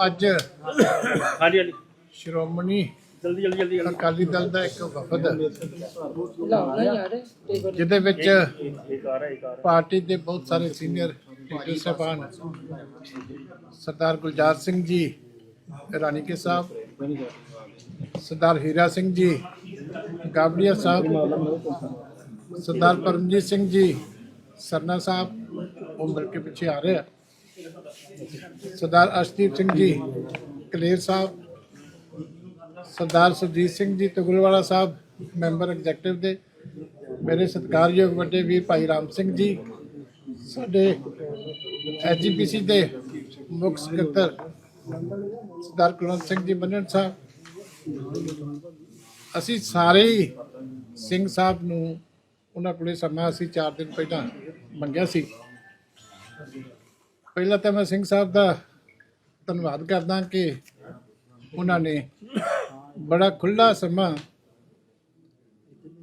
ਅੱਜ ਹਾਂਜੀ ਹਾਂਜੀ। ਸ਼੍ਰੋਮਣੀ ਜਲਦੀ ਜਲਦੀ ਜਲਦੀ। ਜਲਦੀ ਅਕਾਲੀ ਦਲ ਦਾ ਇੱਕ ਵਫਦ ਜਿਹਦੇ ਵਿੱਚ ਇੱਕ ਆ ਰਿਹਾ ਇੱਕ ਆ ਰਿਹਾ। ਪਾਰਟੀ ਦੇ ਬਹੁਤ ਸਾਰੇ ਸੀਨੀਅਰ ਲੀਡਰ ਸਾਹਿਬਾਨ ਸਰਦਾਰ ਗੁਲਜ਼ਾਰ ਸਿੰਘ ਜੀ ਰਾਣੀਕੇ ਸਾਹਿਬ ਸਰਦਾਰ ਹੀਰਾ ਸਿੰਘ ਜੀ ਗਾਬੜੀਆ ਸਾਹਿਬ ਸਰਦਾਰ ਪਰਮਜੀਤ ਸਿੰਘ ਜੀ ਸਰਨਾ ਸਾਹਿਬ ਉਹ ਮਿਲ ਕੇ ਪਿੱਛੇ ਆ ਰਹੇ ਆ। ਸਰਦਾਰ ਅਸ਼ਦੀਪ ਸਿੰਘ ਜੀ, ਕਲੇਰ ਸਾਹਿਬ, ਸਰਦਾਰ ਸੁਰਜੀਤ ਸਿੰਘ ਜੀ, ਤੁਗਲਵਾਲਾ ਸਾਹਿਬ, ਮੈਂਬਰ ਐਗਜ਼ੈਕਟਿਵ ਦੇ, ਮੇਰੇ ਸਤਿਕਾਰਯੋਗ ਵੱਡੇ ਵੀਰ ਭਾਈ ਰਾਮ ਸਿੰਘ ਜੀ, ਸਾਡੇ ਐਜੀਪੀਸੀ ਦੇ ਮੁੱਖ ਸਕੱਤਰ ਸਰਦਾਰ ਕੁਲਵੰਤ ਸਿੰਘ ਜੀ ਬੰਨਣ ਸਾਹਿਬ, ਅਸੀਂ ਸਾਰੇ ਹੀ ਸਿੰਘ ਸਾਹਿਬ ਨੂੰ ਉਹਨਾਂ ਕੋਲੇ ਸਮਾਂ ਅਸੀਂ 4 ਦਿਨ ਪਹਿਲਾਂ ਮੰਗਿਆ ਸੀ। ਪਹਿਲਾਂ ਤਾਂ ਮੈਂ ਸਿੰਘ ਸਾਹਿਬ ਦਾ ਧੰਨਵਾਦ ਕਰਦਾ ਕਿ ਉਹਨਾਂ ਨੇ ਬੜਾ ਖੁੱਲਾ ਸਮਾਂ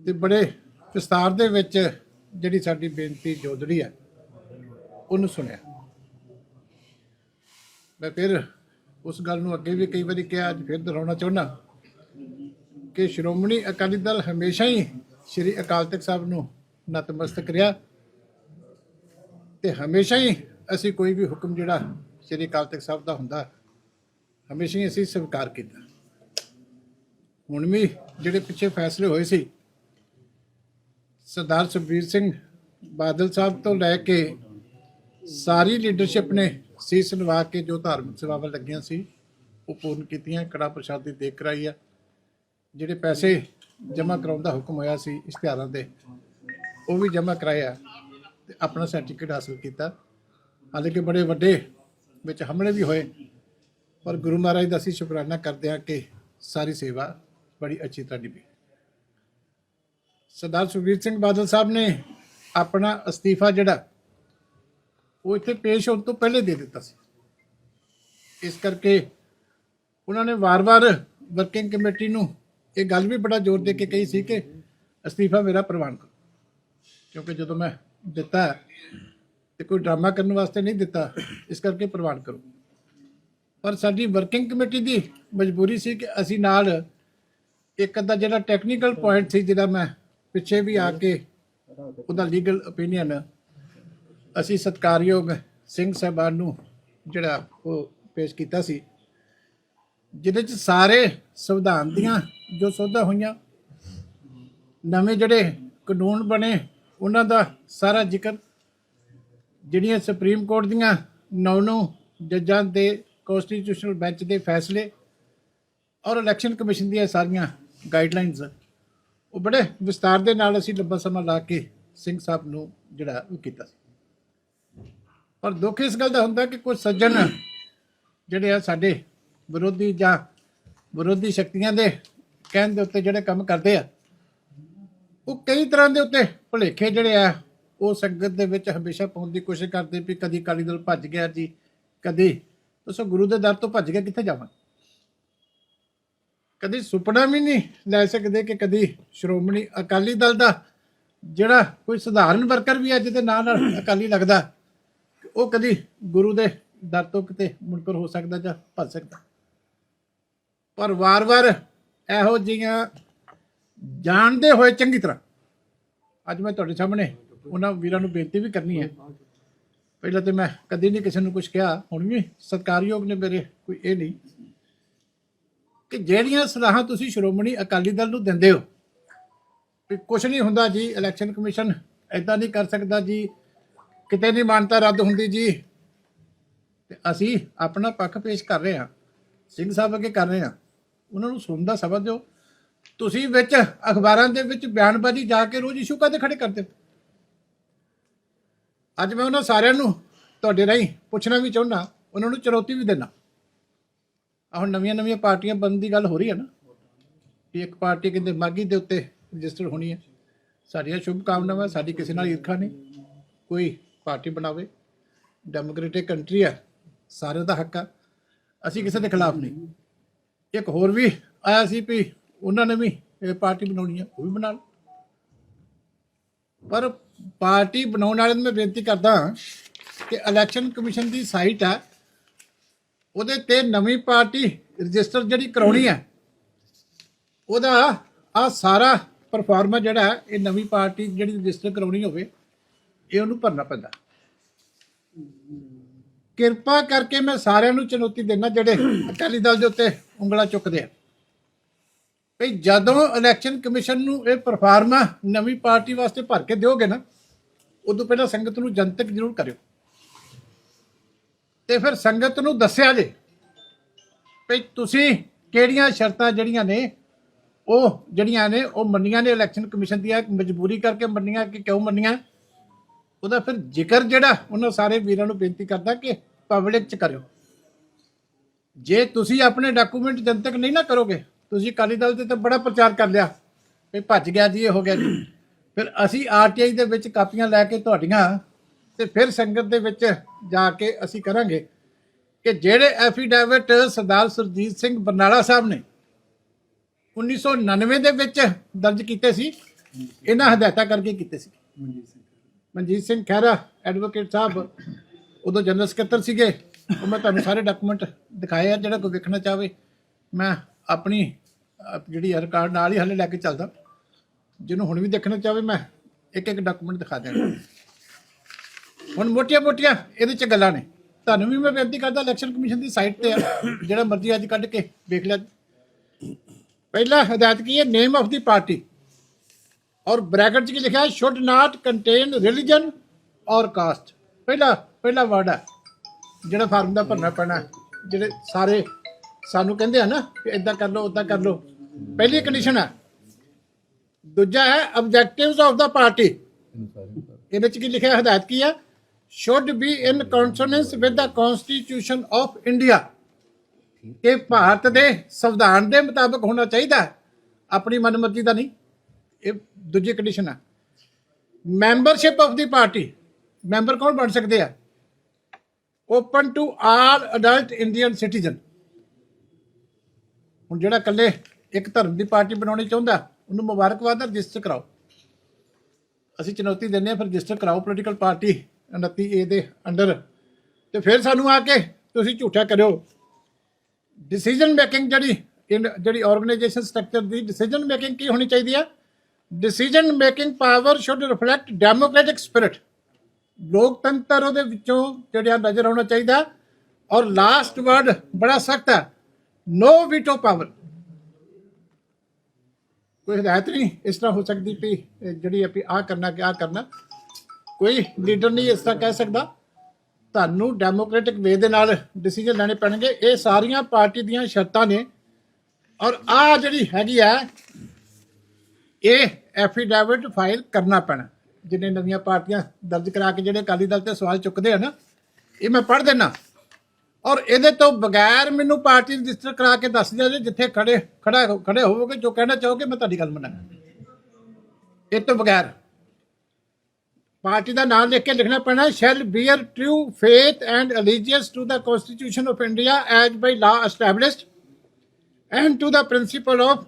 ਤੇ ਬੜੇ ਵਿਸਤਾਰ ਦੇ ਵਿੱਚ ਜਿਹੜੀ ਸਾਡੀ ਬੇਨਤੀ ਜੋਦੜੀ ਹੈ, ਉਹਨੂੰ ਸੁਣਿਆ। ਮੈਂ ਫਿਰ ਉਸ ਗੱਲ ਨੂੰ ਅੱਗੇ ਵੀ ਕਈ ਵਾਰੀ ਕਿਹਾ, ਅੱਜ ਫਿਰ ਦੁਹਰਾਉਣਾ ਚਾਹੁੰਦਾ ਕਿ ਸ਼੍ਰੋਮਣੀ ਅਕਾਲੀ ਦਲ ਹਮੇਸ਼ਾ ਹੀ ਸ੍ਰੀ ਅਕਾਲ ਤਖਤ ਸਾਹਿਬ ਨੂੰ ਨਤਮਸਤਕ ਰਿਹਾ ਤੇ ਹਮੇਸ਼ਾ ਹੀ ਅਸੀਂ ਕੋਈ ਵੀ ਹੁਕਮ ਜਿਹੜਾ ਸ੍ਰੀ ਅਕਾਲ ਤਖਤ ਸਾਹਿਬ ਦਾ ਹੁੰਦਾ, ਹਮੇਸ਼ਾ ਹੀ ਅਸੀਂ ਸਵੀਕਾਰ ਕੀਤਾ। ਹੁਣ ਵੀ ਜਿਹੜੇ ਪਿੱਛੇ ਫੈਸਲੇ ਹੋਏ ਸੀ, ਸਰਦਾਰ ਸੁਖਬੀਰ ਸਿੰਘ ਬਾਦਲ ਸਾਹਿਬ ਤੋਂ ਲੈ ਕੇ ਸਾਰੀ ਲੀਡਰਸ਼ਿਪ ਨੇ ਸੀਸ ਨਵਾ ਕੇ ਜੋ ਧਾਰਮਿਕ ਸੇਵਾਵਾਂ ਲੱਗੀਆਂ ਸੀ, ਉਹ ਪੂਰਨ ਕੀਤੀਆਂ, ਕੜਾ ਪ੍ਰਸ਼ਾਦ ਦੀ ਦੇਖ ਕਰਾਈ ਆ। ਜਿਹੜੇ ਪੈਸੇ ਜਮ੍ਹਾਂ ਕਰਾਉਣ ਦਾ ਹੁਕਮ ਹੋਇਆ ਸੀ ਇਸ਼ਤਿਹਾਰਾਂ ਦੇ, ਉਹ ਵੀ ਜਮ੍ਹਾਂ ਕਰਾਇਆ ਤੇ ਆਪਣਾ ਸਰਟੀਫਿਕੇਟ ਹਾਸਲ ਕੀਤਾ। ਹਾਲਾਂਕਿ ਬੜੇ ਵੱਡੇ ਵਿੱਚ ਹਮਲੇ ਵੀ ਹੋਏ। ਪਰ ਗੁਰੂ ਮਹਾਰਾਜ ਦਾ ਅਸੀਂ ਸ਼ੁਕਰਾਨਾ ਕਰਦੇ ਹਾਂ ਕਿ ਸਾਰੀ ਸੇਵਾ ਬੜੀ ਅੱਛੀ ਤੁਹਾਡੀ ਵੀ। ਸਰਦਾਰ ਸੁਖਬੀਰ ਸਿੰਘ ਬਾਦਲ ਸਾਹਿਬ ਨੇ ਆਪਣਾ ਅਸਤੀਫਾ ਜਿਹੜਾ, ਉਹ ਇੱਥੇ ਪੇਸ਼ ਹੋਣ ਤੋਂ ਪਹਿਲੇ ਦੇ ਦਿੱਤਾ ਸੀ। ਇਸ ਕਰਕੇ ਉਹਨਾਂ ਨੇ ਵਾਰ-ਵਾਰ ਵਰਕਿੰਗ ਕਮੇਟੀ ਨੂੰ ਇਹ ਗੱਲ ਵੀ ਬੜਾ ਜ਼ੋਰ ਦੇ ਕੇ ਕਹੀ ਸੀ ਕਿ ਅਸਤੀਫਾ ਮੇਰਾ ਪ੍ਰਵਾਨ ਕਰੋ। ਕਿਉਂਕਿ ਜਦੋਂ ਮੈਂ ਦਿੱਤਾ ਤੇ ਕੋਈ ਡਰਾਮਾ ਕਰਨ ਵਾਸਤੇ ਨਹੀਂ ਦਿੱਤਾ, ਇਸ ਕਰਕੇ ਪ੍ਰਵਾਨ ਕਰੋ। ਪਰ ਸਾਡੀ ਵਰਕਿੰਗ ਕਮੇਟੀ ਦੀ ਮਜਬੂਰੀ ਸੀ ਕਿ ਅਸੀਂ ਨਾਲ ਇੱਕ ਅੱਧਾ ਜਿਹੜਾ ਟੈਕਨੀਕਲ ਪੁਆਇੰਟ ਸੀ ਜਿਹੜਾ ਮੈਂ ਪਿੱਛੇ ਵੀ ਆ ਕੇ ਉਹਦਾ ਲੀਗਲ ਓਪੀਨੀਅਨ ਅਸੀਂ ਸਤਕਾਰਯੋਗ ਸਿੰਘ ਸਾਹਿਬਾਨ ਨੂੰ ਜਿਹੜਾ ਉਹ ਪੇਸ਼ ਕੀਤਾ ਸੀ, ਜਿਹਦੇ ਚ ਸਾਰੇ ਸੰਵਿਧਾਨ ਦੀਆਂ ਜੋ ਸੋਧਾਂ ਹੋਈਆਂ, ਨਵੇਂ ਜਿਹੜੇ ਕਾਨੂੰਨ ਬਣੇ, ਉਹਨਾਂ ਦਾ ਸਾਰਾ ਜ਼ਿਕਰ ਜਿਹੜੀਆਂ ਸੁਪਰੀਮ ਕੋਰਟ ਦੀਆਂ ਨੌ ਨੌ ਜੱਜਾਂ ਦੇ ਕਨਸਟੀਟਿਊਸ਼ਨਲ ਬੈਂਚ ਦੇ ਫੈਸਲੇ ਔਰ ਇਲੈਕਸ਼ਨ ਕਮਿਸ਼ਨ ਦੀਆਂ ਸਾਰੀਆਂ ਗਾਈਡਲਾਈਨਸ ਉਹ ਬੜੇ ਵਿਸਤਾਰ ਦੇ ਨਾਲ ਅਸੀਂ ਲੰਬਾ ਸਮਾਂ ਲਾ ਕੇ ਸਿੰਘ ਸਾਹਿਬ ਨੂੰ ਜਿਹੜਾ ਉਹ ਕੀਤਾ ਸੀ। ਪਰ ਦੁੱਖ ਇਸ ਗੱਲ ਦਾ ਹੁੰਦਾ ਕਿ ਕੁਝ ਸੱਜਣ ਜਿਹੜੇ ਆ ਸਾਡੇ ਵਿਰੋਧੀ ਜਾਂ ਵਿਰੋਧੀ ਸ਼ਕਤੀਆਂ ਦੇ ਕਹਿਣ ਦੇ ਉੱਤੇ ਜਿਹੜੇ ਕੰਮ ਕਰਦੇ ਆ, ਉਹ ਕਈ ਤਰ੍ਹਾਂ ਦੇ ਉੱਤੇ ਭੁਲੇਖੇ ਜਿਹੜੇ ਆ ਉਹ ਸੰਗਤ ਦੇ ਵਿੱਚ ਹਮੇਸ਼ਾ ਪਾਉਣ ਦੀ ਕੋਸ਼ਿਸ਼ ਕਰਦੇ ਵੀ ਕਦੀ ਅਕਾਲੀ ਦਲ ਭੱਜ ਗਿਆ ਜੀ, ਕਦੀ ਦੱਸੋ ਗੁਰੂ ਦੇ ਦਰ ਤੋਂ ਭੱਜ ਗਿਆ, ਕਿੱਥੇ ਜਾਵਾਂ? ਕਦੀ ਸੁਪਨਾ ਵੀ ਨਹੀਂ ਲੈ ਸਕਦੇ ਕਿ ਕਦੀ ਸ਼੍ਰੋਮਣੀ ਅਕਾਲੀ ਦਲ ਦਾ ਜਿਹੜਾ ਕੋਈ ਸਧਾਰਨ ਵਰਕਰ ਵੀ ਅੱਜ ਦੇ ਨਾਂ ਨਾਲ ਅਕਾਲੀ ਲੱਗਦਾ, ਉਹ ਕਦੀ ਗੁਰੂ ਦੇ ਦਰ ਤੋਂ ਕਿਤੇ ਮੁਨਕਰ ਹੋ ਸਕਦਾ ਜਾਂ ਭੱਜ ਸਕਦਾ। ਪਰ ਵਾਰ-ਵਾਰ ਇਹੋ ਜਿਹੀਆਂ ਜਾਣਦੇ ਹੋਏ ਚੰਗੀ ਤਰ੍ਹਾਂ, ਅੱਜ ਮੈਂ ਤੁਹਾਡੇ ਸਾਹਮਣੇ ਉਹਨਾਂ ਵੀਰਾਂ ਨੂੰ ਬੇਨਤੀ ਵੀ ਕਰਨੀ ਹੈ। ਪਹਿਲਾਂ ਤੇ ਮੈਂ ਕਦੀ ਨਹੀਂ ਕਿਸੇ ਨੂੰ ਕੁਝ ਕਿਹਾ। ਹੁਣ ਵੀ ਸਤਕਾਰਯੋਗ ਨੇ ਮੇਰੇ ਕੋਈ ਇਹ ਨਹੀਂ। ਕਿ ਜਿਹੜੀਆਂ ਸਲਾਹਾਂ ਤੁਸੀਂ ਸ਼੍ਰੋਮਣੀ ਅਕਾਲੀ ਦਲ ਨੂੰ ਦਿੰਦੇ ਹੋ ਵੀ ਕੁਝ ਨਹੀਂ ਹੁੰਦਾ ਜੀ ਇਲੈਕਸ਼ਨ ਕਮਿਸ਼ਨ ਐਦਾਂ ਨਹੀਂ ਕਰ ਸਕਦਾ ਜੀ ਕਿਤੇ ਨਹੀਂ ਮਾਨਤਾ ਰੱਦ ਹੁੰਦੀ ਜੀ। ਤੇ ਅਸੀਂ ਆਪਣਾ ਪੱਖ ਪੇਸ਼ ਕਰ ਰਹੇ ਹਾਂ ਸਿੰਘ ਸਾਹਿਬ ਅੱਗੇ ਕਰ ਰਹੇ ਹਾਂ। ਉਹਨਾਂ ਨੂੰ ਸੁਣਦਾ ਸਬਰ ਦਿਓ। ਤੁਸੀਂ ਵਿੱਚ ਅਖਬਾਰਾਂ ਦੇ ਵਿੱਚ ਬਿਆਨਬਾਜ਼ੀ ਜਾ ਕੇ ਰੋਜ਼ ਇਸ਼ੂ ਕਾਦੇ ਖੜੇ ਕਰਦੇ ਹੋ? ਅੱਜ ਮੈਂ ਉਹਨਾਂ ਸਾਰਿਆਂ ਨੂੰ ਤੁਹਾਡੇ ਰਾਹੀਂ ਪੁੱਛਣਾ ਵੀ ਚਾਹੁੰਦਾ, ਉਹਨਾਂ ਨੂੰ ਚੁਣੌਤੀ ਵੀ ਦੇਣਾ ਆਹ ਹੁਣ ਨਵੀਆਂ ਨਵੀਆਂ ਪਾਰਟੀਆਂ ਬਣਨ ਦੀ ਗੱਲ ਹੋ ਰਹੀ ਹੈ ਨਾ। ਕਿ ਇੱਕ ਪਾਰਟੀ ਕਹਿੰਦੇ ਮਾਗੀ ਦੇ ਉੱਤੇ ਰਜਿਸਟਰ ਹੋਣੀ ਹੈ। ਸਾਡੀਆਂ ਸ਼ੁਭ ਕਾਮਨਾਵਾਂ ਸਾਡੀ ਕਿਸੇ ਨਾਲ ਈਰਖਾ ਨਹੀਂ। ਕੋਈ ਪਾਰਟੀ ਬਣਾਵੇ। ਡੈਮੋਕ੍ਰੈਟਿਕ ਕੰਟਰੀ ਹੈ, ਸਾਰਿਆਂ ਦਾ ਹੱਕ ਆ। ਅਸੀਂ ਕਿਸੇ ਦੇ ਖਿਲਾਫ ਨਹੀਂ। ਇੱਕ ਹੋਰ ਵੀ ਆਇਆ ਸੀ ਵੀ ਉਹਨਾਂ ਨੇ ਵੀ ਪਾਰਟੀ ਬਣਾਉਣੀ ਹੈ, ਉਹ ਵੀ ਬਣਾ ਲਓ ਪਰ ਪਾਰਟੀ ਬਣਾਉਣ ਵਾਲਿਆਂ ਨੂੰ ਮੈਂ ਬੇਨਤੀ ਕਰਦਾ ਕਿ ਇਲੈਕਸ਼ਨ ਕਮਿਸ਼ਨ ਦੀ ਸਾਈਟ ਆ ਉਹਦੇ ਤੇ ਨਵੀਂ ਪਾਰਟੀ ਰਜਿਸਟਰ ਜਿਹੜੀ ਕਰਾਉਣੀ ਹੈ, ਉਹਦਾ ਆ ਸਾਰਾ ਪਰਫਾਰਮਾ ਜਿਹੜਾ, ਇਹ ਨਵੀਂ ਪਾਰਟੀ ਜਿਹੜੀ ਰਜਿਸਟਰ ਕਰਾਉਣੀ ਹੋਵੇ, ਇਹ ਉਹਨੂੰ ਭਰਨਾ ਪੈਂਦਾ। ਕਿਰਪਾ ਕਰਕੇ ਮੈਂ ਸਾਰਿਆਂ ਨੂੰ ਚੁਣੌਤੀ ਦੇਣਾ ਜਿਹੜੇ ਅਕਾਲੀ ਦਲ ਦੇ ਉੱਤੇ ਉਂਗਲਾ ਚੁੱਕਦੇ ਆ। ਵੀ ਜਦੋਂ ਇਲੈਕਸ਼ਨ ਕਮਿਸ਼ਨ ਨੂੰ ਇਹ ਪਰਫਾਰਮਾ ਨਵੀਂ ਪਾਰਟੀ ਵਾਸਤੇ ਭਰ ਕੇ ਦਿਓਗੇ ਨਾ, ਉਦੋਂ ਪਹਿਲਾਂ ਸੰਗਤ ਨੂੰ ਜਨਤਕ ਜ਼ਰੂਰ ਕਰਿਓ। ਤੇ ਫਿਰ ਸੰਗਤ ਨੂੰ ਦੱਸਿਆ ਜੇ ਭਈ ਤੁਸੀਂ ਕਿਹੜੀਆਂ ਸ਼ਰਤਾਂ ਜਿਹੜੀਆਂ ਨੇ, ਉਹ ਜਿਹੜੀਆਂ ਨੇ, ਉਹ ਮੰਨੀਆਂ ਨੇ ਇਲੈਕਸ਼ਨ ਕਮਿਸ਼ਨ ਦੀਆਂ, ਮਜਬੂਰੀ ਕਰਕੇ ਮੰਨੀਆਂ ਕਿ ਕਿਉਂ ਮੰਨੀਆਂ? ਉਹਦਾ ਫਿਰ ਜ਼ਿਕਰ ਜਿਹੜਾ, ਉਹਨਾਂ ਸਾਰੇ ਵੀਰਾਂ ਨੂੰ ਬੇਨਤੀ ਕਰਦਾ ਕਿ ਪਬਲਿਕ ਚ ਕਰਿਓ। ਜੇ ਤੁਸੀਂ ਆਪਣੇ ਡਾਕੂਮੈਂਟ ਜਨਤਕ ਨਹੀਂ ਨਾ ਕਰੋਗੇ ਤੁਸੀਂ ਅਕਾਲੀ ਦਲ ਤੇ ਤਾਂ ਬੜਾ ਪ੍ਰਚਾਰ ਕਰ ਲਿਆ। ਵੀ ਭੱਜ ਗਿਆ ਜੀ ਇਹ ਹੋ ਗਿਆ ਜੀ। ਫਿਰ ਅਸੀਂ ਆਰਟੀਆਈ ਦੇ ਵਿੱਚ ਕਾਪੀਆਂ ਲੈ ਕੇ ਤੁਹਾਡੀਆਂ ਤੇ ਫਿਰ ਸੰਗਤ ਦੇ ਵਿੱਚ ਜਾ ਕੇ ਅਸੀਂ ਕਰਾਂਗੇ ਕਿ ਜਿਹੜੇ ਐਫੀਡੈਵਿਟ ਸਰਦਾਰ ਸੁਰਜੀਤ ਸਿੰਘ ਬਰਨਾਲਾ ਸਾਹਿਬ ਨੇ 1999 ਦੇ ਵਿੱਚ ਦਰਜ ਕੀਤੇ ਸੀ ਇਹਨਾਂ ਹਦਾਇਤਾਂ ਕਰਕੇ ਕੀਤੇ ਸੀ। ਮਨਜੀਤ ਸਿੰਘ ਖਹਿਰਾ ਐਡਵੋਕੇਟ ਸਾਹਿਬ ਉਦੋਂ ਜਨਰਲ ਸਕੱਤਰ ਸੀਗੇ। ਉਹ ਮੈਂ ਤੁਹਾਨੂੰ ਸਾਰੇ ਡਾਕੂਮੈਂਟ ਦਿਖਾਏ ਆ ਜਿਹੜਾ ਕੋਈ ਵੇਖਣਾ ਚਾਹਵੇ ਮੈਂ ਆਪਣੀ ਜਿਹੜੀ ਰਿਕਾਰਡ ਨਾਲ ਹੀ ਹਲੇ ਲੈ ਕੇ ਚੱਲਦਾ। ਜਿਹਨੂੰ ਹੁਣ ਵੀ ਦੇਖਣਾ ਚਾਹਵੇ ਮੈਂ ਇੱਕ ਇੱਕ ਡਾਕੂਮੈਂਟ ਦਿਖਾ ਦਿਆਂਗਾ। ਹੁਣ ਮੋਟੀਆਂ ਮੋਟੀਆਂ ਇਹਦੇ ਚ ਗੱਲਾਂ ਨੇ। ਤੁਹਾਨੂੰ ਵੀ ਮੈਂ ਬੇਨਤੀ ਕਰਦਾ ਇਲੈਕਸ਼ਨ ਕਮਿਸ਼ਨ ਦੀ ਸਾਈਟ ਤੇ ਆ। ਜਿਹੜਾ ਮਰਜ਼ੀ ਅੱਜ ਕੱਢ ਕੇ ਵੇਖ ਲਿਆ ਪਹਿਲਾ ਹਦਾਇਤ ਕੀ ਹੈ? ਨੇਮ ਆਫ ਦੀ ਪਾਰਟੀ ਔਰ ਬ੍ਰੈਕਟ 'ਚ ਕੀ ਲਿਖਿਆ ਹੈ? ਸ਼ੁੱਡ ਨਾਟ ਕੰਟੇਨ ਰਿਲੀਜਨ ਔਰ ਕਾਸਟ ਪਹਿਲਾ ਪਹਿਲਾ ਵਰਡ ਹੈ ਜਿਹੜਾ ਫਾਰਮ ਦਾ ਭਰਨਾ ਪੈਣਾ ਜਿਹੜੇ ਸਾਰੇ ਸਾਨੂੰ ਕਹਿੰਦੇ ਆ ਨਾ ਕਿ ਇਦਾਂ ਕਰ ਲਓ ਉਦਾਂ ਕਰ ਲਓ। ਪਹਿਲੀ ਕੰਡੀਸ਼ਨ ਹੈ ਦੂਜਾ ਹੈ ਆਬਜੈਕਟਿਵਸ ਆਫ ਦਾ ਪਾਰਟੀ ਇਹਦੇ 'ਚ ਕੀ ਲਿਖਿਆ, ਹਦਾਇਤ ਕੀ ਆ? Should be in consonance with the constitution of India ਕਿ ਭਾਰਤ ਦੇ ਸੰਵਿਧਾਨ ਦੇ ਮੁਤਾਬਕ ਹੋਣਾ ਚਾਹੀਦਾ ਹੈ। ਆਪਣੀ ਮਨਮਰਜ਼ੀ ਦਾ ਨਹੀਂ। ਇਹ ਦੂਜੀ ਕੰਡੀਸ਼ਨ ਹੈ membership of the party member ਕੌਣ ਬਣ ਸਕਦੇ ਆ? Open to all adult Indian citizen ਹੁਣ ਜਿਹੜਾ ਇਕੱਲੇ ਇੱਕ ਧਰਮ ਦੀ ਪਾਰਟੀ ਬਣਾਉਣੀ ਚਾਹੁੰਦਾ, ਉਹਨੂੰ ਮੁਬਾਰਕਬਾਦ ਰਜਿਸਟਰ ਕਰਾਓ। ਅਸੀਂ ਚੁਣੌਤੀ ਦਿੰਦੇ ਹਾਂ, ਫਿਰ ਰਜਿਸਟਰ ਕਰਾਓ ਪੋਲੀਟੀਕਲ ਪਾਰਟੀ 29 ਏ ਦੇ ਅੰਡਰ ਤੇ ਫਿਰ ਸਾਨੂੰ ਆ ਕੇ ਤੁਸੀਂ ਝੂਠਾ ਕਰਿਓ। ਡਿਸੀਜਨ ਮੇਕਿੰਗ ਜਿਹੜੀ ਜਿਹੜੀ ਆਰਗੇਨਾਈਜੇਸ਼ਨ ਸਟਰਕਚਰ ਦੀ ਡਿਸੀਜਨ ਮੇਕਿੰਗ ਕੀ ਹੋਣੀ ਚਾਹੀਦੀ ਹੈ decision making power should reflect democratic spirit ਲੋਕਤੰਤਰ ਉਹਦੇ ਵਿੱਚੋਂ ਜਿਹੜਾ ਨਜ਼ਰ ਆਉਣਾ ਚਾਹੀਦਾ। ਔਰ ਲਾਸਟ ਵਰਡ ਬੜਾ ਸਖਤ ਹੈ ਨੋ ਵੀਟੋ ਪਾਵਰ ਕੋਈ ਹਦਾਇਤ ਨਹੀਂ, ਇਸ ਤਰ੍ਹਾਂ ਹੋ ਸਕਦੀ ਵੀ ਜਿਹੜੀ ਆਪੀ ਆ ਕਰਨਾ ਕਿ ਆ ਕਰਨਾ। ਕੋਈ ਲੀਡਰ ਨਹੀਂ ਇਸ ਤਰ੍ਹਾਂ ਕਹਿ ਸਕਦਾ। ਤੁਹਾਨੂੰ ਡੈਮੋਕ੍ਰੈਟਿਕ ਵੇ ਦੇ ਨਾਲ ਡਿਸੀਜਨ ਲੈਣੇ ਪੈਣਗੇ। ਇਹ ਸਾਰੀਆਂ ਪਾਰਟੀ ਦੀਆਂ ਸ਼ਰਤਾਂ ਨੇ। ਔਰ ਆ ਜਿਹੜੀ ਹੈਗੀ ਆ, ਇਹ ਐਫੀਡੈਵਿਟ ਫਾਈਲ ਕਰਨਾ ਪੈਣਾ। ਜਿਨੇ ਨਵੀਆਂ ਪਾਰਟੀਆਂ ਦਰਜ ਕਰਾ ਕੇ ਜਿਹੜੇ ਅਕਾਲੀ ਦਲ ਤੇ ਸਵਾਲ ਚੁੱਕਦੇ ਆ ਨਾ, ਇਹ ਮੈਂ ਪੜ੍ਹ ਦੇਣਾ ਔਰ ਇਹਦੇ ਤੋਂ ਬਗੈਰ ਮੈਨੂੰ ਪਾਰਟੀ ਰਜਿਸਟਰ ਕਰਾ ਕੇ ਦੱਸ ਦਿਓ ਜੀ ਜਿੱਥੇ ਖੜੇ ਖੜਾ ਖੜੇ ਹੋਵੋਗੇ ਜੋ ਕਹਿਣਾ ਚਾਹੋਗੇ ਮੈਂ ਤੁਹਾਡੀ ਗੱਲ ਮੰਨਾਂਗਾ ਇਹ ਤੋਂ ਬਗੈਰ ਪਾਰਟੀ ਦਾ ਨਾਮ ਲਿਖ ਕੇ ਲਿਖਣਾ ਪੈਣਾ shall bear true faith and allegiance to the constitution of India as by law established and to the principle of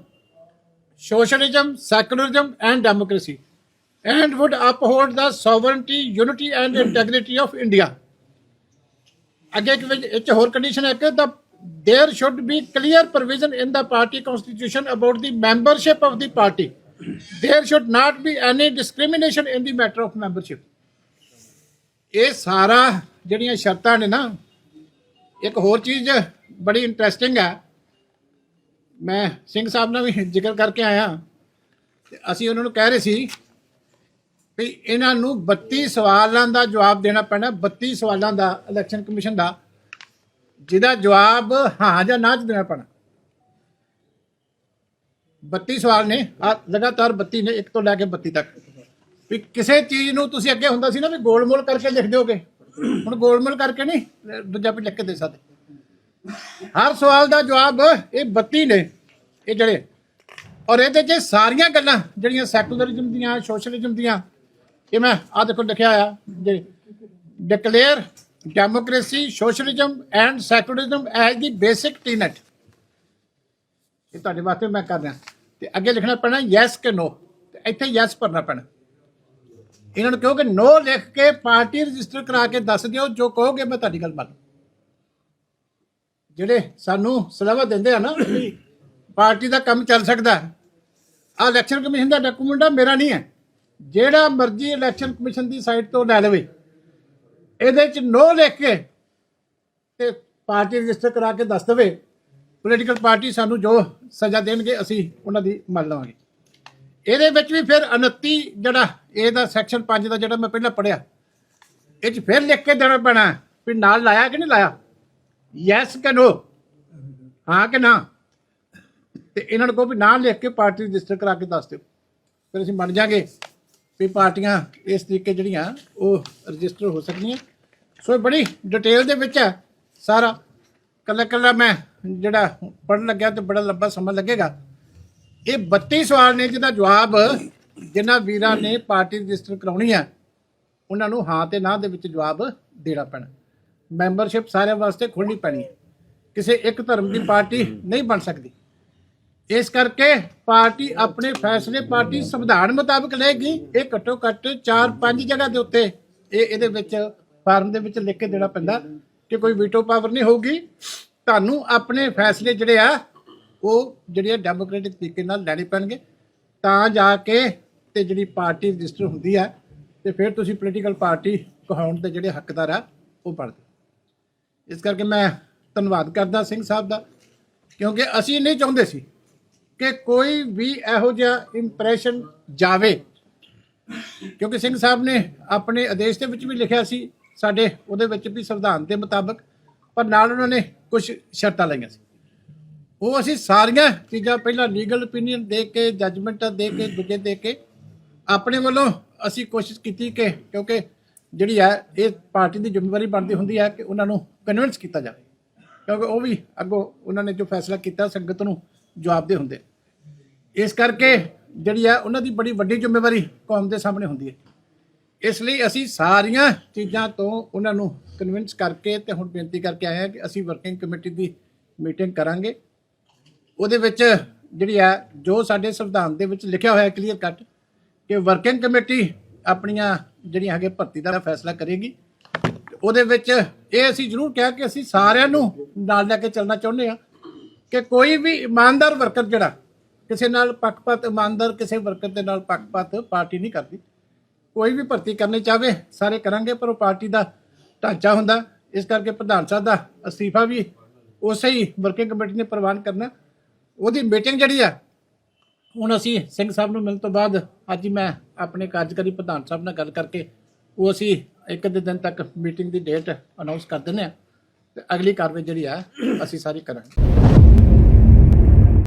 socialism, secularism, and democracy, and would uphold the sovereignty, unity, and integrity of India. ਅੱਗੇ ਇੱਕ ਵਿੱਚ ਇਹ 'ਚ ਹੋਰ condition ਹੈ ਕਿ the there should be clear provision in the party constitution about the membership of the party. There should not be any discrimination in the matter of membership. ਇਹ ਸਾਰਾ ਜਿਹੜੀਆਂ ਸ਼ਰਤਾਂ ਨੇ ਨਾ ਇੱਕ ਹੋਰ ਚੀਜ਼ ਬੜੀ ਇੰਟਰਸਟਿੰਗ ਹੈ ਮੈਂ ਸਿੰਘ ਸਾਹਿਬ ਨਾਲ ਵੀ ਜ਼ਿਕਰ ਕਰਕੇ ਆਇਆ ਤੇ ਅਸੀਂ ਉਹਨਾਂ ਨੂੰ ਕਹਿ ਰਹੇ ਸੀ ਵੀ ਇਹਨਾਂ ਨੂੰ 32 ਸਵਾਲਾਂ ਦਾ ਜਵਾਬ ਦੇਣਾ ਪੈਣਾ 32 ਸਵਾਲਾਂ ਦਾ ਇਲੈਕਸ਼ਨ ਕਮਿਸ਼ਨ ਦਾ, ਜਿਹਦਾ ਜਵਾਬ ਹਾਂ ਜਾਂ ਨਾ ਚ ਦੇਣਾ ਪੈਣਾ। 32 ਸਵਾਲ ਨੇ ਆ ਲਗਾਤਾਰ 32 ਨੇ, ਇੱਕ ਤੋਂ ਲੈ ਕੇ 32 ਤੱਕ। ਵੀ ਕਿਸੇ ਚੀਜ਼ ਨੂੰ ਤੁਸੀਂ ਅੱਗੇ ਹੁੰਦਾ ਸੀ ਨਾ ਵੀ ਗੋਲਮੋਲ ਕਰਕੇ ਲਿਖ ਦਿਓਗੇ। ਹੁਣ ਗੋਲਮੋਲ ਕਰਕੇ ਨਹੀਂ, ਦੂਜਾ ਵੀ ਲਿਖ ਕੇ ਦੇ ਸਕਦੇ। ਹਰ ਸਵਾਲ ਦਾ ਜਵਾਬ ਇਹ 32 ਨੇ, ਇਹ ਜਿਹੜੇ। ਔਰ ਇਹਦੇ 'ਚ ਸਾਰੀਆਂ ਗੱਲਾਂ, ਜਿਹੜੀਆਂ ਸੈਕੂਲਰਿਜ਼ਮ ਦੀਆਂ, ਸੋਸ਼ਲਿਜ਼ਮ ਦੀਆਂ ਇਹ ਮੈਂ ਆ ਦੇਖੋ ਲਿਖਿਆ ਆ ਜੇ declare democracy socialism and secularism as the basic tenet ਇਹ ਤੁਹਾਡੇ ਵਾਸਤੇ ਮੈਂ ਕਰ ਰਿਹਾ। ਤੇ ਅੱਗੇ ਲਿਖਣਾ ਪੈਣਾ ਯੈਸ ਕਿ ਨੋ ਤੇ ਇੱਥੇ ਯੈਸ ਭਰਨਾ ਪੈਣਾ। ਇਹਨਾਂ ਨੂੰ ਕਿਉਂਕਿ ਨੋ ਲਿਖ ਕੇ ਪਾਰਟੀ ਰਜਿਸਟਰ ਕਰਾ ਕੇ ਦੱਸ ਦਿਓ, ਜੋ ਕਹੋਗੇ ਮੈਂ ਤੁਹਾਡੀ ਗੱਲ ਮੰਨ। ਜਿਹੜੇ ਸਾਨੂੰ ਸਲਾਹਾਂ ਦਿੰਦੇ ਆ ਨਾ, ਪਾਰਟੀ ਦਾ ਕੰਮ ਚੱਲ ਸਕਦਾ। ਆ ਇਲੈਕਸ਼ਨ ਕਮਿਸ਼ਨ ਦਾ ਡਾਕੂਮੈਂਟ ਆ, ਮੇਰਾ ਨਹੀਂ ਹੈ। ਜਿਹੜਾ ਮਰਜ਼ੀ ਇਲੈਕਸ਼ਨ ਕਮਿਸ਼ਨ ਦੀ ਸਾਈਟ ਤੋਂ ਲੈ ਲਵੇ, ਇਹਦੇ ਚ ਨੋ ਲਿਖ ਕੇ ਤੇ ਪਾਰਟੀ ਰਜਿਸਟਰ ਕਰਾ ਕੇ ਦੱਸ ਦੇਵੇ ਪੋਲੀਟੀਕਲ ਪਾਰਟੀ ਸਾਨੂੰ ਜੋ ਸਜ਼ਾ ਦੇਣਗੇ, ਅਸੀਂ ਉਹਨਾਂ ਦੀ ਮੰਨ ਲਵਾਂਗੇ। ਇਹਦੇ ਵਿੱਚ ਵੀ ਫਿਰ 29 ਜਿਹੜਾ ਇਹਦਾ ਸੈਕਸ਼ਨ 5 ਦਾ ਜਿਹੜਾ ਮੈਂ ਪਹਿਲਾਂ ਪੜਿਆ ਇਹ ਚ ਫਿਰ ਲਿਖ ਕੇ ਦੇਣਾ ਪੈਣਾ ਵੀ ਨਾਲ ਲਾਇਆ ਕਿ ਨਹੀਂ ਲਾਇਆ? ਯੈਸ ਕਿ ਨੋ ਹਾਂ ਕਿ ਨਾ? ਤੇ ਇਹਨਾਂ ਨੂੰ ਕਹੋ ਵੀ ਨਾਂ ਲਿਖ ਕੇ ਪਾਰਟੀ ਰਜਿਸਟਰ ਕਰਾ ਕੇ ਦੱਸ ਦਿਓ। ਫਿਰ ਅਸੀਂ ਮੰਨ ਜਾਗੇ। ਵੀ ਪਾਰਟੀਆਂ ਇਸ ਤਰੀਕੇ ਜਿਹੜੀਆਂ ਉਹ ਰਜਿਸਟਰ ਹੋ ਸਕਦੀਆਂ। ਸੋ ਇਹ ਬੜੀ ਡਿਟੇਲ ਦੇ ਵਿੱਚ ਹੈ ਸਾਰਾ। ਕੱਲਾ ਕੱਲਾ ਮੈਂ ਜਿਹੜਾ ਪੜਨ ਲੱਗਿਆ ਤੇ ਬੜਾ ਲੰਬਾ ਸਮਾਂ ਲੱਗੇਗਾ। ਇਹ 32 ਸਵਾਲ ਨੇ ਜਿਹਦਾ ਜਵਾਬ ਜਿਨ੍ਹਾਂ ਵੀਰਾਂ ਨੇ ਪਾਰਟੀ ਰਜਿਸਟਰ ਕਰਾਉਣੀ ਹੈ, ਉਹਨਾਂ ਨੂੰ ਹਾਂ ਤੇ ਨਾ ਦੇ ਵਿੱਚ ਜਵਾਬ ਦੇਣਾ ਪੈਣਾ। ਮੈਂਬਰਸ਼ਿਪ ਸਾਰਿਆਂ ਵਾਸਤੇ ਖੋਲ੍ਹਣੀ ਪੈਣੀ ਹੈ। ਕਿਸੇ ਇੱਕ ਧਰਮ ਦੀ ਪਾਰਟੀ ਨਹੀਂ ਬਣ ਸਕਦੀ। ਇਸ ਕਰਕੇ ਪਾਰਟੀ ਆਪਣੇ ਫੈਸਲੇ ਪਾਰਟੀ ਸੰਵਿਧਾਨ ਮੁਤਾਬਕ ਲਏਗੀ। ਇਹ ਘੱਟੋ ਘੱਟ 4-5 ਜਗ੍ਹਾ ਦੇ ਉੱਤੇ ਇਹ ਇਹਦੇ ਵਿੱਚ ਫਾਰਮ ਦੇ ਵਿੱਚ ਲਿਖ ਕੇ ਦੇਣਾ ਪੈਂਦਾ ਕਿ ਕੋਈ ਵੀਟੋ ਪਾਵਰ ਨਹੀਂ ਹੋਊਗੀ। ਤੁਹਾਨੂੰ ਆਪਣੇ ਫੈਸਲੇ ਜਿਹੜੇ ਆ, ਉਹ ਜਿਹੜੇ ਡੈਮੋਕ੍ਰੈਟਿਕ ਤਰੀਕੇ ਨਾਲ ਲੈਣੇ ਪੈਣਗੇ। ਤਾਂ ਜਾ ਕੇ ਤੇ ਜਿਹੜੀ ਪਾਰਟੀ ਰਜਿਸਟਰ ਹੁੰਦੀ ਆ, ਤੇ ਫਿਰ ਤੁਸੀਂ ਪੋਲੀਟੀਕਲ ਪਾਰਟੀ ਕਹਾਉਣ ਦੇ ਜਿਹੜੇ ਹੱਕਦਾਰ ਆ, ਉਹ ਬਣਦੇ ਇਸ ਕਰਕੇ ਮੈਂ ਧੰਨਵਾਦ ਕਰਦਾ ਸਿੰਘ ਸਾਹਿਬ ਦਾ, ਕਿਉਂਕਿ ਅਸੀਂ ਨਹੀਂ ਚਾਹੁੰਦੇ ਸੀ ਕਿ ਕੋਈ ਵੀ ਇਹੋ ਜਿਹਾ ਇੰਪ੍ਰੈਸ਼ਨ ਜਾਵੇ। ਕਿਉਂਕਿ ਸਿੰਘ ਸਾਹਿਬ ਨੇ ਆਪਣੇ ਆਦੇਸ਼ ਦੇ ਵਿੱਚ ਵੀ ਲਿਖਿਆ ਸੀ, ਸਾਡੇ ਉਹਦੇ ਵਿੱਚ ਵੀ ਸੰਵਿਧਾਨ ਦੇ ਮੁਤਾਬਕ, ਪਰ ਨਾਲ ਉਹਨਾਂ ਨੇ ਕੁਝ ਸ਼ਰਤਾਂ ਲਾਈਆਂ ਸੀ। ਉਹ ਅਸੀਂ ਸਾਰੀਆਂ ਚੀਜ਼ਾਂ ਪਹਿਲਾਂ ਲੀਗਲ opinion ਦੇ ਕੇ ਜੱਜਮੈਂਟਾਂ ਦੇ ਕੇ, ਦੂਜੇ ਦੇ ਕੇ, ਆਪਣੇ ਵੱਲੋਂ ਅਸੀਂ ਕੋਸ਼ਿਸ਼ ਕੀਤੀ ਕਿ, ਕਿਉਂਕਿ ਜਿਹੜੀ ਹੈ, ਇਹ ਪਾਰਟੀ ਦੀ ਜ਼ਿੰਮੇਵਾਰੀ ਬਣਦੀ ਹੁੰਦੀ ਹੈ ਕਿ ਉਹਨਾਂ ਨੂੰ ਕਨਵਿੰਸ ਕੀਤਾ ਜਾਵੇ। ਕਿਉਂਕਿ ਉਹ ਵੀ ਅੱਗੋਂ ਉਹਨਾਂ ਨੇ ਜੋ ਫੈਸਲਾ ਕੀਤਾ, ਸੰਗਤ ਨੂੰ ਜਵਾਬ ਦੇ ਹੁੰਦੇ ਇਸ ਕਰਕੇ ਜਿਹੜੀ ਆ, ਉਹਨਾਂ ਦੀ ਬੜੀ ਵੱਡੀ ਜ਼ਿੰਮੇਵਾਰੀ ਕੌਮ ਦੇ ਸਾਹਮਣੇ ਹੁੰਦੀ ਹੈ। ਇਸ ਲਈ ਅਸੀਂ ਸਾਰੀਆਂ ਚੀਜ਼ਾਂ ਤੋਂ ਉਹਨਾਂ ਨੂੰ ਕਨਵਿੰਸ ਕਰਕੇ ਤੇ ਹੁਣ ਬੇਨਤੀ ਕਰਕੇ ਆਏ ਹਾਂ ਕਿ ਅਸੀਂ ਵਰਕਿੰਗ ਕਮੇਟੀ ਦੀ ਮੀਟਿੰਗ ਕਰਾਂਗੇ। ਉਹਦੇ ਵਿੱਚ ਜਿਹੜੀ ਆ, ਜੋ ਸਾਡੇ ਸੰਵਿਧਾਨ ਦੇ ਵਿੱਚ ਲਿਖਿਆ ਹੋਇਆ ਕਲੀਅਰ ਕੱਟ ਕਿ ਵਰਕਿੰਗ ਕਮੇਟੀ ਆਪਣੀਆਂ ਜਿਹੜੀਆਂ ਹੈਗੇ ਭਰਤੀ ਦਾ ਫੈਸਲਾ ਕਰੇਗੀ। ਉਹਦੇ ਵਿੱਚ ਇਹ ਅਸੀਂ ਜ਼ਰੂਰ ਕਿਹਾ ਕਿ ਅਸੀਂ ਸਾਰਿਆਂ ਨੂੰ ਨਾਲ ਲੈ ਕੇ ਚੱਲਣਾ ਚਾਹੁੰਦੇ ਹਾਂ ਕਿ ਕੋਈ ਵੀ ਇਮਾਨਦਾਰ ਵਰਕਰ ਜਿਹੜਾ ਕਿਸੇ ਨਾਲ ਪੱਖਪਾਤ, ਇਮਾਨਦਾਰ ਕਿਸੇ ਵਰਕਰ ਦੇ ਨਾਲ ਪੱਖਪਾਤ ਪਾਰਟੀ ਨਹੀਂ ਕਰਦੀ। ਕੋਈ ਵੀ ਭਰਤੀ ਕਰਨੀ ਚਾਹਵੇ, ਸਾਰੇ ਕਰਾਂਗੇ, ਪਰ ਉਹ ਪਾਰਟੀ ਦਾ ਢਾਂਚਾ ਹੁੰਦਾ। ਇਸ ਕਰਕੇ ਪ੍ਰਧਾਨ ਸਾਹਿਬ ਦਾ ਅਸਤੀਫਾ ਵੀ ਉਸੇ ਹੀ ਵਰਕਿੰਗ ਕਮੇਟੀ ਨੇ ਪ੍ਰਵਾਨ ਕਰਨਾ। ਉਹਦੀ ਮੀਟਿੰਗ ਜਿਹੜੀ ਆ, ਹੁਣ ਅਸੀਂ ਸਿੰਘ ਸਾਹਿਬ ਨੂੰ ਮਿਲਣ ਤੋਂ ਬਾਅਦ ਅੱਜ ਮੈਂ ਆਪਣੇ ਕਾਰਜਕਾਰੀ ਪ੍ਰਧਾਨ ਸਾਹਿਬ ਨਾਲ ਗੱਲ ਕਰਕੇ, ਉਹ ਅਸੀਂ ਇੱਕ ਅੱਧੇ ਦਿਨ ਤੱਕ ਮੀਟਿੰਗ ਦੀ ਡੇਟ ਅਨਾਉਂਸ ਕਰ ਦਿੰਦੇ ਆ ਤੇ ਅਗਲੀ ਕਾਰਵਾਈ ਜਿਹੜੀ ਆ, ਅਸੀਂ ਸਾਰੀ ਕਰਾਂਗੇ।